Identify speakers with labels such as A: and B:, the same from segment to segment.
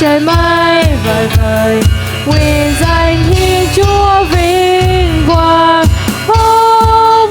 A: trời mây Vời vời Quyền danh Thiên Chúa vinh quang Ô,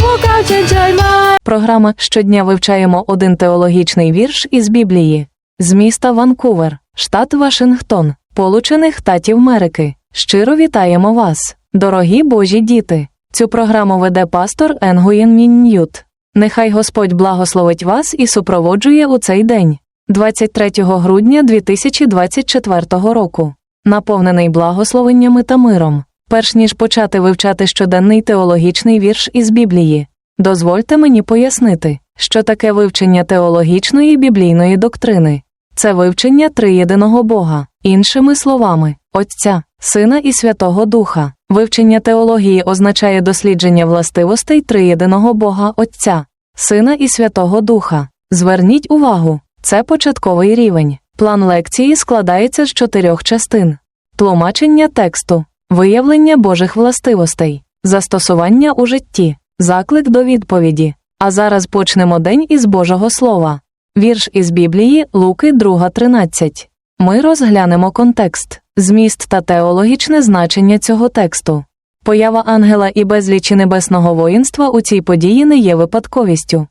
A: Vũ cao trên trời mây
B: Програма щодня вивчаємо один теологічний вірш із Біблії з міста Ванкувер, штат Вашингтон, Получених Штатів Америки. Щиро вітаємо вас, дорогі Божі діти. Цю програму веде пастор Енгуєн Міннют. Нехай Господь благословить вас і супроводжує у цей день, 23 грудня 2024 року, наповнений благословеннями та миром. Перш ніж почати вивчати щоденний теологічний вірш із Біблії, дозвольте мені пояснити, що таке вивчення теологічної біблійної доктрини. Це вивчення триєдиного Бога, іншими словами, Отця, Сина і Святого Духа. Вивчення теології означає дослідження властивостей триєдиного Бога Отця, Сина і Святого Духа. Зверніть увагу, це початковий рівень. План лекції складається з чотирьох частин: тлумачення тексту, виявлення Божих властивостей, застосування у житті, заклик до відповіді. А зараз почнемо день із Божого Слова. Вірш із Біблії Луки 2.13. Ми розглянемо контекст, зміст та теологічне значення цього тексту. Поява ангела і безлічі небесного воїнства у цій події не є випадковістю,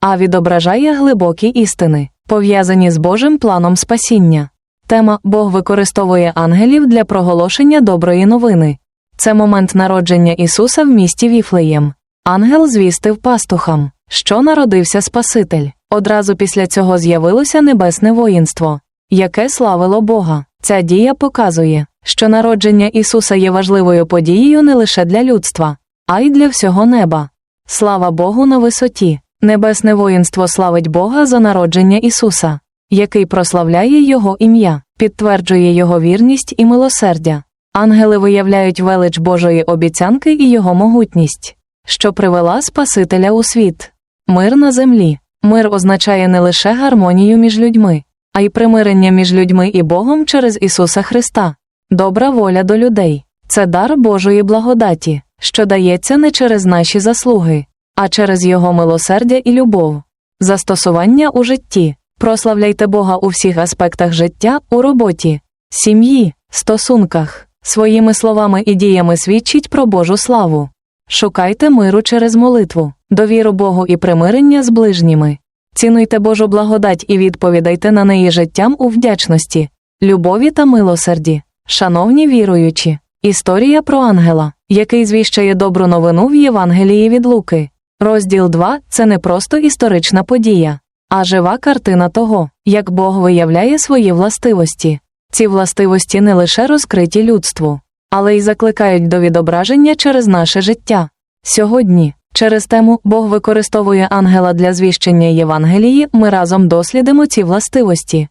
B: а відображає глибокі істини, пов'язані з Божим планом спасіння. Тема Бог використовує ангелів для проголошення доброї новини. Це момент народження Ісуса в місті Віфлеєм. Ангел звістив пастухам, що народився Спаситель. Одразу після цього з'явилося небесне воїнство, яке славило Бога. Ця дія показує, що народження Ісуса є важливою подією не лише для людства, а й для всього неба. Слава Богу на висоті. Небесне воїнство славить Бога за народження Ісуса, який прославляє Його ім'я, підтверджує Його вірність і милосердя. Ангели виявляють велич Божої обіцянки і Його могутність, що привела Спасителя у світ. Мир на землі. Мир означає не лише гармонію між людьми, а й примирення між людьми і Богом через Ісуса Христа. Добра воля до людей це дар Божої благодаті, що дається не через наші заслуги, а через Його милосердя і любов. Застосування у житті. Прославляйте Бога у всіх аспектах життя, у роботі, сім'ї, стосунках, своїми словами і діями свідчіть про Божу славу. Шукайте миру через молитву, довіру Богу і примирення з ближніми. Цінуйте Божу благодать і відповідайте на неї життям у вдячності, любові та милосерді. Шановні віруючі, історія про ангела, який звіщає добру новину в Євангелії від Луки. Розділ 2 це не просто історична подія, а жива картина того, як Бог виявляє свої властивості. Ці властивості не лише розкриті людству, але й закликають до відображення через наше життя. Сьогодні, через тему Бог використовує ангела для звіщення Євангелії, ми разом дослідимо ці властивості,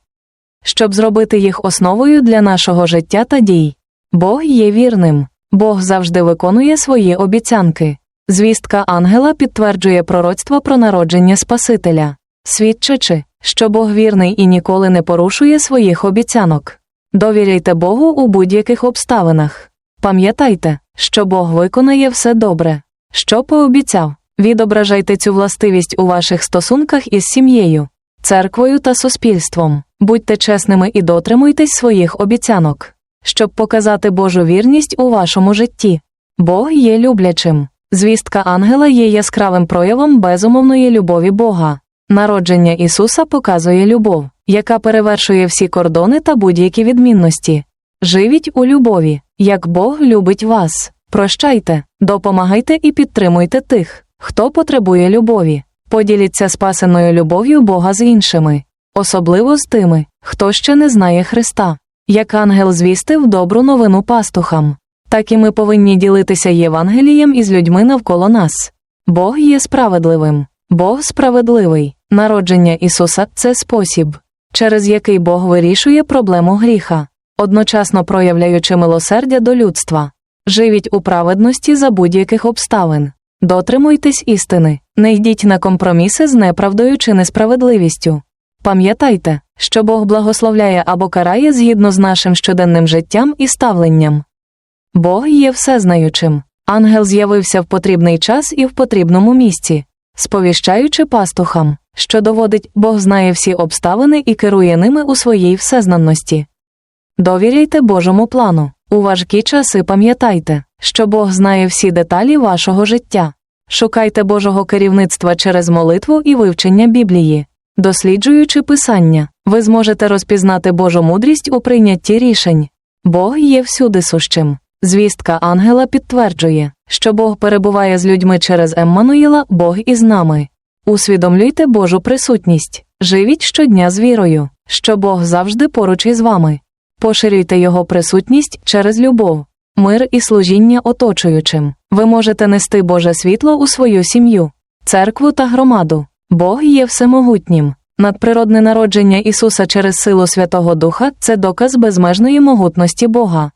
B: щоб зробити їх основою для нашого життя та дій. Бог є вірним, Бог завжди виконує свої обіцянки. Звістка ангела підтверджує пророцтво про народження Спасителя, свідчачи, що Бог вірний і ніколи не порушує своїх обіцянок. Довіряйте Богу у будь-яких обставинах. Пам'ятайте, що Бог виконає все добре. Що пообіцяв, відображайте цю властивість у ваших стосунках із сім'єю, церквою та суспільством. Будьте чесними і дотримуйтесь своїх обіцянок, щоб показати Божу вірність у вашому житті. Бог є люблячим. Звістка ангела є яскравим проявом безумовної любові Бога. Народження Ісуса показує любов, яка перевершує всі кордони та будь-які відмінності. Живіть у любові, як Бог любить вас. Прощайте, допомагайте і підтримуйте тих, хто потребує любові. Поділіться спасеною любов'ю Бога з іншими, особливо з тими, хто ще не знає Христа. Як ангел звістив добру новину пастухам, так і ми повинні ділитися Євангелієм із людьми навколо нас. Бог є справедливим, Бог справедливий. Народження Ісуса це спосіб, через який Бог вирішує проблему гріха, одночасно проявляючи милосердя до людства. Живіть у праведності за будь-яких обставин. Дотримуйтесь істини, не йдіть на компроміси з неправдою чи несправедливістю. Пам'ятайте, що Бог благословляє або карає згідно з нашим щоденним життям і ставленням. Бог є всезнаючим. Ангел з'явився в потрібний час і в потрібному місці, сповіщаючи пастухам, що доводить, Бог знає всі обставини і керує ними у своїй всезнанності. Довіряйте Божому плану. У важкі часи пам'ятайте, що Бог знає всі деталі вашого життя. Шукайте Божого керівництва через молитву і вивчення Біблії. Досліджуючи писання, ви зможете розпізнати Божу мудрість у прийнятті рішень. Бог є всюди сущим. Звістка ангела підтверджує, що Бог перебуває з людьми через Еммануїла, Бог із нами. Усвідомлюйте Божу присутність, живіть щодня з вірою, що Бог завжди поруч із вами. Поширюйте Його присутність через любов, мир і служіння оточуючим. Ви можете нести Боже світло у свою сім'ю, церкву та громаду. Бог є всемогутнім. Надприродне народження Ісуса через силу Святого Духа це доказ безмежної могутності Бога.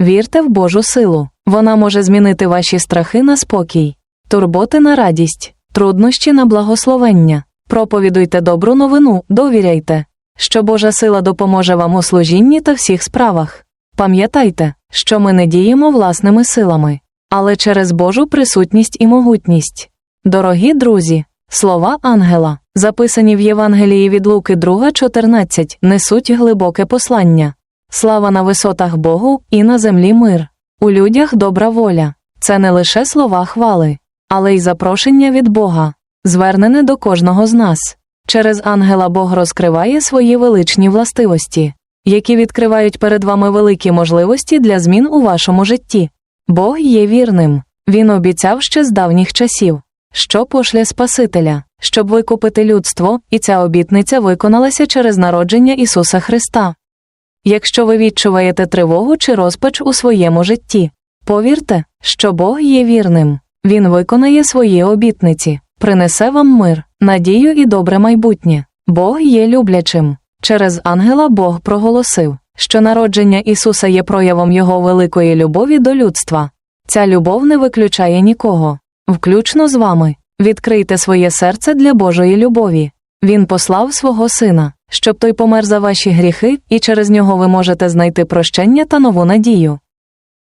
B: Вірте в Божу силу, вона може змінити ваші страхи на спокій, турботи на радість, труднощі на благословення. Проповідуйте добру новину, довіряйте, що Божа сила допоможе вам у служінні та всіх справах. Пам'ятайте, що ми не діємо власними силами, але через Божу присутність і могутність. Дорогі друзі, слова ангела, записані в Євангелії від Луки 2.14, несуть глибоке послання. Слава на висотах Богу і на землі мир. У людях добра воля. Це не лише слова хвали, але й запрошення від Бога, звернене до кожного з нас. Через ангела Бог розкриває свої величні властивості, які відкривають перед вами великі можливості для змін у вашому житті. Бог є вірним. Він обіцяв ще з давніх часів, що пошле Спасителя, щоб викупити людство, і ця обітниця виконалася через народження Ісуса Христа. Якщо ви відчуваєте тривогу чи розпач у своєму житті, повірте, що Бог є вірним, Він виконає свої обітниці, принесе вам мир, надію і добре майбутнє. Бог є люблячим. Через ангела Бог проголосив, що народження Ісуса є проявом Його великої любові до людства. Ця любов не виключає нікого, включно з вами. Відкрийте своє серце для Божої любові. Він послав свого сина, щоб той помер за ваші гріхи, і через нього ви можете знайти прощення та нову надію.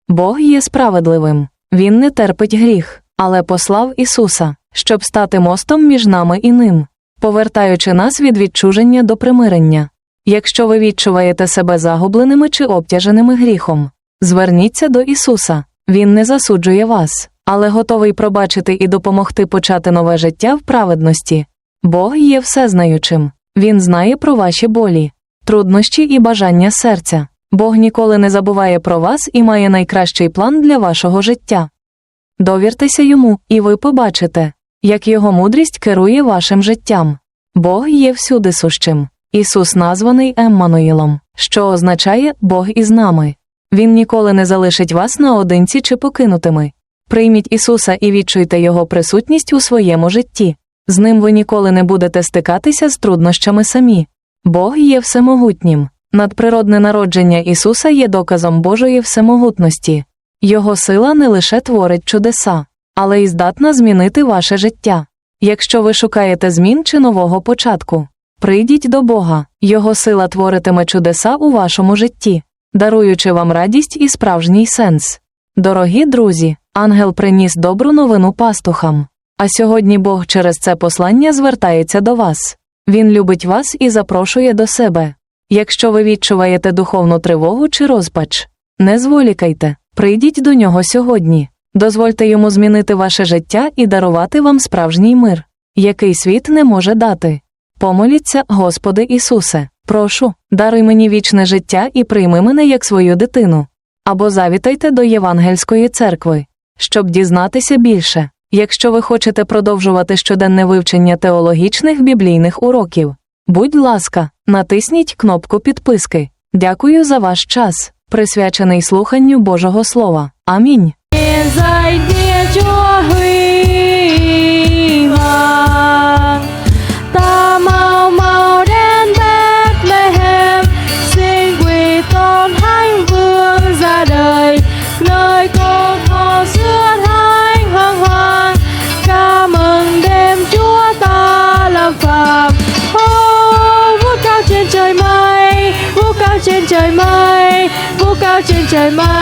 B: Бог є справедливим, Він не терпить гріх, але послав Ісуса, щоб стати мостом між нами і ним, повертаючи нас від відчуження до примирення. Якщо ви відчуваєте себе загубленими чи обтяженими гріхом, зверніться до Ісуса, Він не засуджує вас, але готовий пробачити і допомогти почати нове життя в праведності. Бог є всезнаючим, Він знає про ваші болі, труднощі і бажання серця. Бог ніколи не забуває про вас і має найкращий план для вашого життя. Довіртеся йому, і ви побачите, як його мудрість керує вашим життям. Бог є всюди сущим. Ісус названий Еммануїлом, що означає Бог із нами. Він ніколи не залишить вас наодинці чи покинутими. Прийміть Ісуса і відчуйте Його присутність у своєму житті. З ним ви ніколи не будете стикатися з труднощами самі. Бог є всемогутнім. Надприродне народження Ісуса є доказом Божої всемогутності. Його сила не лише творить чудеса, але й здатна змінити ваше життя. Якщо ви шукаєте змін чи нового початку, прийдіть до Бога, Його сила творитиме чудеса у вашому житті, даруючи вам радість і справжній сенс. Дорогі друзі, ангел приніс добру новину пастухам. А сьогодні Бог через це послання звертається до вас. Він любить вас і запрошує до себе. Якщо ви відчуваєте духовну тривогу чи розпач, не зволікайте, прийдіть до нього сьогодні, дозвольте йому змінити ваше життя і дарувати вам справжній мир, який світ не може дати. Помоліться, Господи Ісусе, прошу, даруй мені вічне життя і прийми мене як свою дитину. Або завітайте до Євангельської церкви, щоб дізнатися більше. Якщо ви хочете продовжувати щоденне вивчення теологічних біблійних уроків, будь ласка, натисніть кнопку підписки. Дякую за ваш час, присвячений слуханню Божого Слова. Амінь.
A: seulement